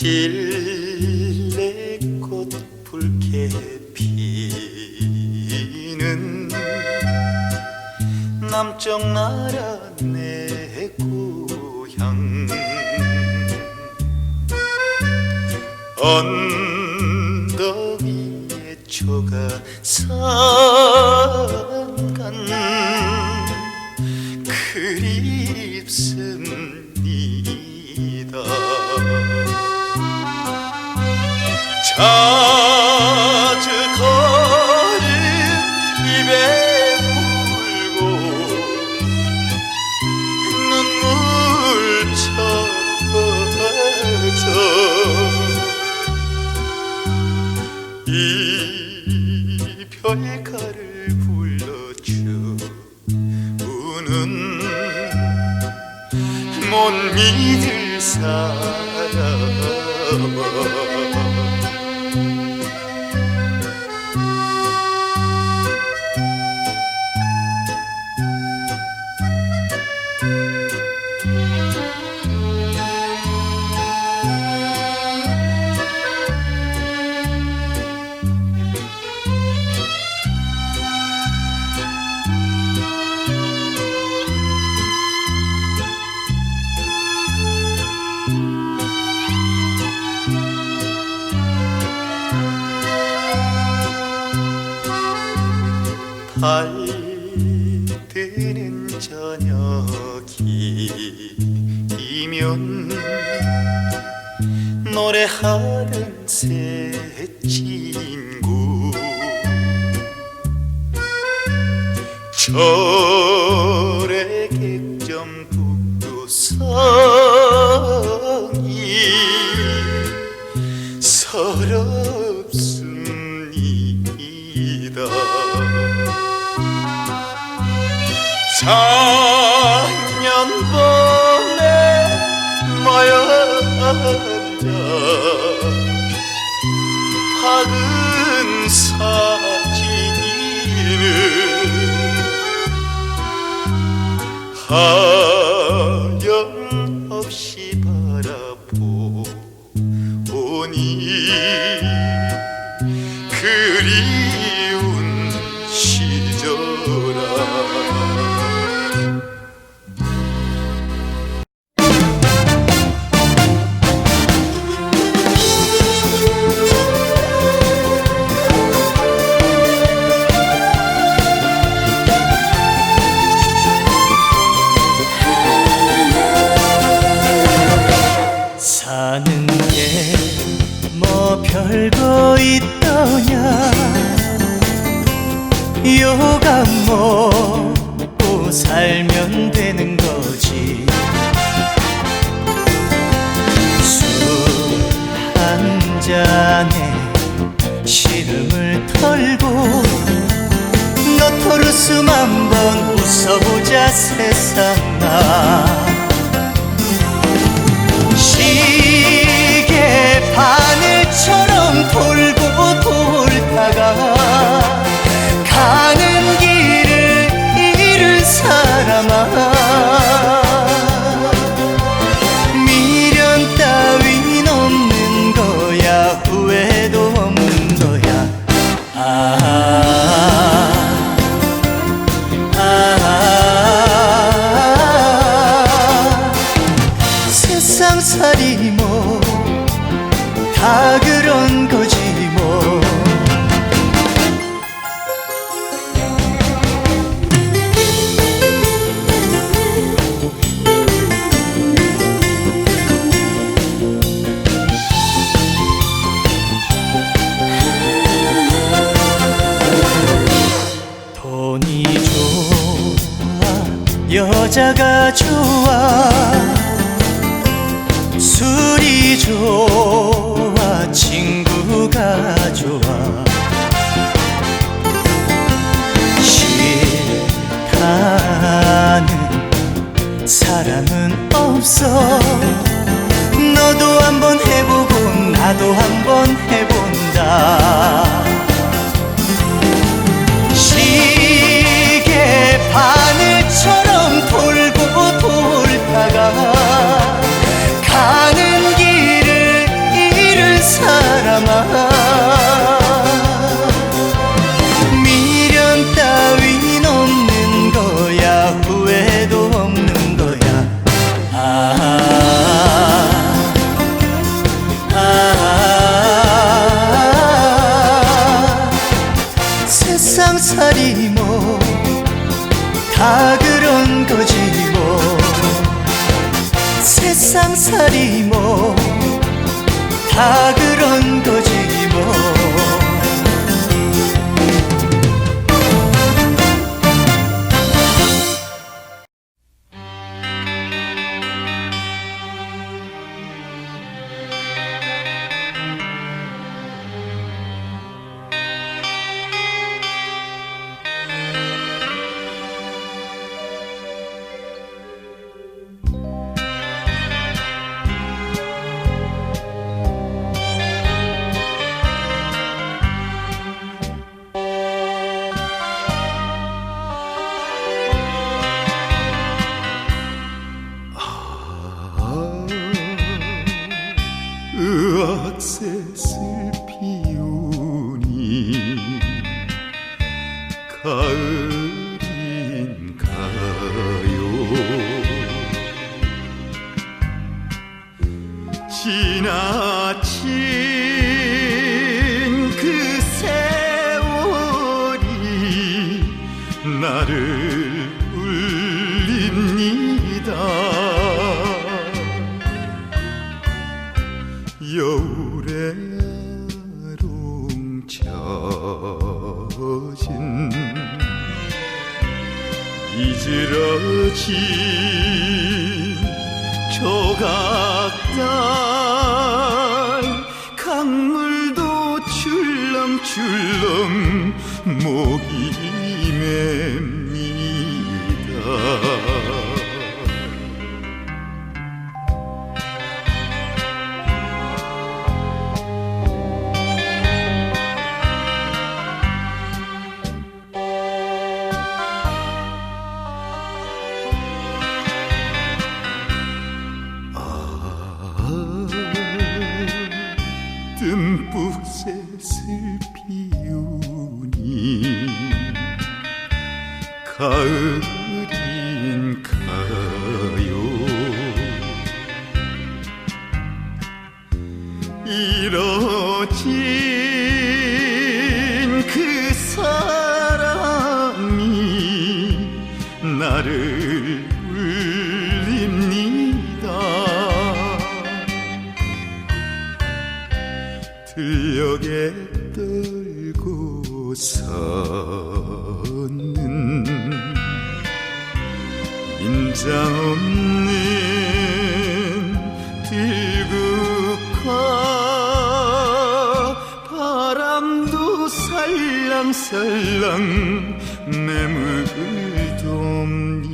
실내꽃 붉게 피는 남쪽 나라 내 고향. 언덕 위에 초가 산간 그립습니다 못 믿을 사람아 달드는 저녁이면 노래하는 새 친구. 절 앉아 박은 사진을 하 세상아 좋아 여자가 좋아. 술이 좋아 친구가 좋아. 싫다는 사람은 없어. 너도 한번 해보고 나도 한번 끄지뭐 세상살이 뭐 다 그런 거지. 지나친 그 세월이 나를 울립니다. 여울에 롱쳐진 이즈러진 조각단 목이 맵 피우니 가을 인장 없는 들국화 바람도 살랑살랑 매물 돕니다